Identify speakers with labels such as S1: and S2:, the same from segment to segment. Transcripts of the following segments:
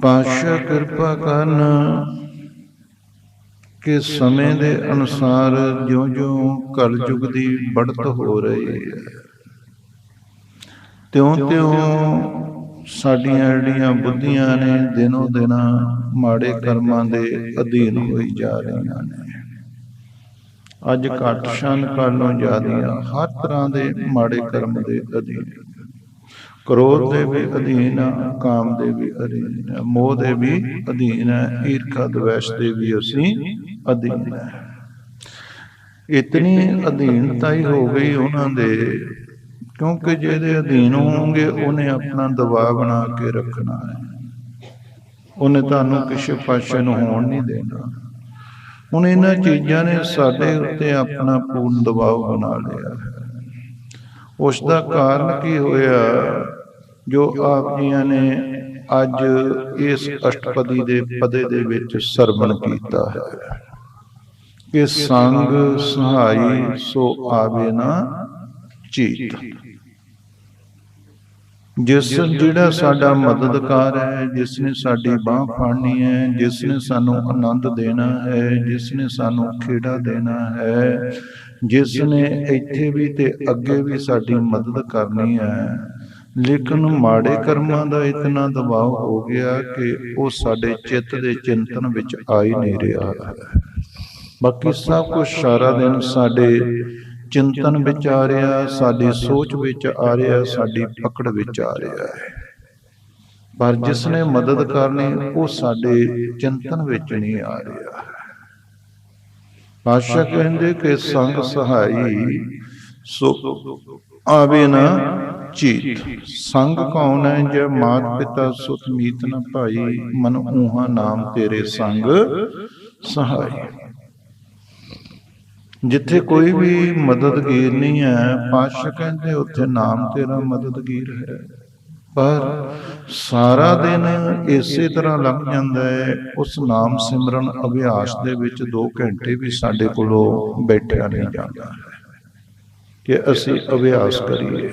S1: ਪਾਤਸ਼ਾਹ ਕਿਰਪਾ ਕਰਨ ਕਿ ਸਮੇਂ ਦੇ ਅਨੁਸਾਰ ਜਿਉਂ-ਜਿਉਂ ਕਲਯੁਗ ਦੀ ਬੜਤ ਹੋ ਰਹੀ ਹੈ। ਤਿਉਂ-ਤਿਉਂ ਸਾਡੀਆਂ ਜਿਹੜੀਆਂ ਬੁੱਧੀਆਂ ਨੇ ਦਿਨੋਂ ਦਿਨ ਮਾੜੇ ਕਰਮਾਂ ਦੇ ਅਧੀਨ ਹੋਈ ਜਾ ਰਹੀਆਂ ਨੇ। ਅੱਜ ਘੱਟ ਸ਼ਨ ਕਾਲੋਂ ਜ਼ਿਆਦੀਆਂ ਹਰ ਤਰ੍ਹਾਂ ਦੇ ਮਾੜੇ ਕਰਮ ਦੇ ਅਧੀਨ। ਕ੍ਰੋਧ ਦੇ ਵੀ ਅਧੀਨ ਆ, ਕਾਮ ਦੇ ਵੀ ਅਧੀਨ ਆ, ਮੋਹ ਦੇ ਵੀ ਅਧੀਨ ਹੈ ਈਰਖਾ ਦਵੇਸ਼ ਦੇ ਵੀ ਅਸੀਂ ਅਧੀਨ ਇਤਨੀ ਅਧੀਨਤਾ ਹੀ ਹੋ ਗਈ ਉਹਨਾਂ ਦੇ ਕਿਉਂਕਿ ਜਿਹਦੇ ਅਧੀਨ ਹੋਣਗੇ ਉਹਨੇ ਆਪਣਾ ਦਬਾਅ ਬਣਾ ਕੇ ਰੱਖਣਾ ਹੈ। ਉਹਨੇ ਤੁਹਾਨੂੰ ਕਿਸੇ ਪਾਸੇ ਨੂੰ ਹੋਣ ਨਹੀਂ ਦੇਣਾ। ਹੁਣ ਇਹਨਾਂ ਚੀਜ਼ਾਂ ਨੇ ਸਾਡੇ ਉੱਤੇ ਆਪਣਾ ਪੂਰਨ ਦਬਾਅ ਬਣਾ ਲਿਆ ਹੈ। ਉਸ ਦਾ ਕਾਰਨ ਕੀ ਹੋਇਆ? ਜੋ ਆਪ ਜੀਆਂ ਨੇ ਅੱਜ ਇਸ ਅਸ਼ਟਪਦੀ ਦੇ ਪਦੇ ਦੇ ਵਿੱਚ ਸਰਵਣ ਕੀਤਾ ਹੈ। ਕਿ ਸੰਗ ਸਹਾਈ ਸੋ ਆਵੇ ਨਾ ਚੀਤ। ਜਿਸ ਜਿਹੜਾ ਸਾਡਾ ਮਦਦਕਾਰ ਹੈ ਜਿਸ ਨੇ ਸਾਡੀ ਬਾਹ ਫੜਨੀ ਹੈ ਜਿਸ ਨੇ ਸਾਨੂੰ ਆਨੰਦ ਦੇਣਾ ਹੈ ਜਿਸ ਨੇ ਸਾਨੂੰ ਖੇੜਾ ਦੇਣਾ ਹੈ ਜਿਸ ਨੇ ਇੱਥੇ ਵੀ ਤੇ ਅੱਗੇ ਵੀ ਸਾਡੀ ਮਦਦ ਕਰਨੀ ਹੈ। ਲੇਕਿਨ ਮਾੜੇ ਕਰਮਾਂ ਦਾ ਇਤਨਾ ਦਬਾਅ ਹੋ ਗਿਆ ਕਿ ਉਹ ਸਾਡੇ ਚਿੱਤ ਦੇ ਚਿੰਤਨ ਵਿੱਚ ਆ ਹੀ ਨਹੀਂ ਰਿਹਾ ਹੈ। ਬਾਕੀ ਸਭ ਕੁਝ ਸਾਰਾ ਦਿਨ ਸਾਡੇ ਚਿੰਤਨ ਵਿੱਚ ਆ ਰਿਹਾ ਸਾਡੀ ਸੋਚ ਵਿੱਚ ਆ ਰਿਹਾ ਸਾਡੀ ਪਕੜ ਵਿੱਚ ਆ ਰਿਹਾ। ਹੈ ਪਰ ਜਿਸ ਨੇ ਮਦਦ ਕਰਨੀ ਉਹ ਸਾਡੇ ਚਿੰਤਨ ਵਿੱਚ ਨਹੀਂ ਆ ਰਿਹਾ। ਪਾਸ਼ਾ ਕਹਿੰਦੇ ਕਿ ਸੰਗ ਸਹਾਈ ਸੋ ਆਵੇ ਨਾ ਚੀਤ। ਸੰਗ ਕੌਣ ਹੈ ਜੇ ਮਾਤ ਪਿਤਾ ਸੁਤ ਮੀਤ ਨ ਭਾਈ ਮਨ ਊਹਾ ਨਾਮ ਤੇਰੇ ਸੰਗ ਸਹਾਈ। ਜਿੱਥੇ ਕੋਈ ਵੀ ਮਦਦਗੀਰ ਨਹੀਂ ਹੈ ਪਾਤਸ਼ਾਹ ਕਹਿੰਦੇ ਉੱਥੇ ਨਾਮ ਤੇਰਾ ਮਦਦਗੀਰ ਹੈ। ਪਰ ਸਾਰਾ ਦਿਨ ਇਸੇ ਤਰ੍ਹਾਂ ਲੰਘ ਜਾਂਦਾ ਹੈ। ਉਸ ਨਾਮ ਸਿਮਰਨ ਅਭਿਆਸ ਦੇ ਵਿੱਚ 2 ਘੰਟੇ ਵੀ ਸਾਡੇ ਕੋਲੋਂ ਬੈਠਿਆ ਨਹੀਂ ਜਾਂਦਾ ਕਿ ਅਸੀਂ ਅਭਿਆਸ ਕਰੀਏ।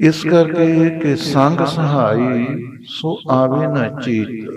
S1: ਇਸ ਕਰਕੇ ਕਿ ਸੰਗ ਸਹਾਈ ਸੋ ਆਵੇ ਨਾ ਚੀਤ।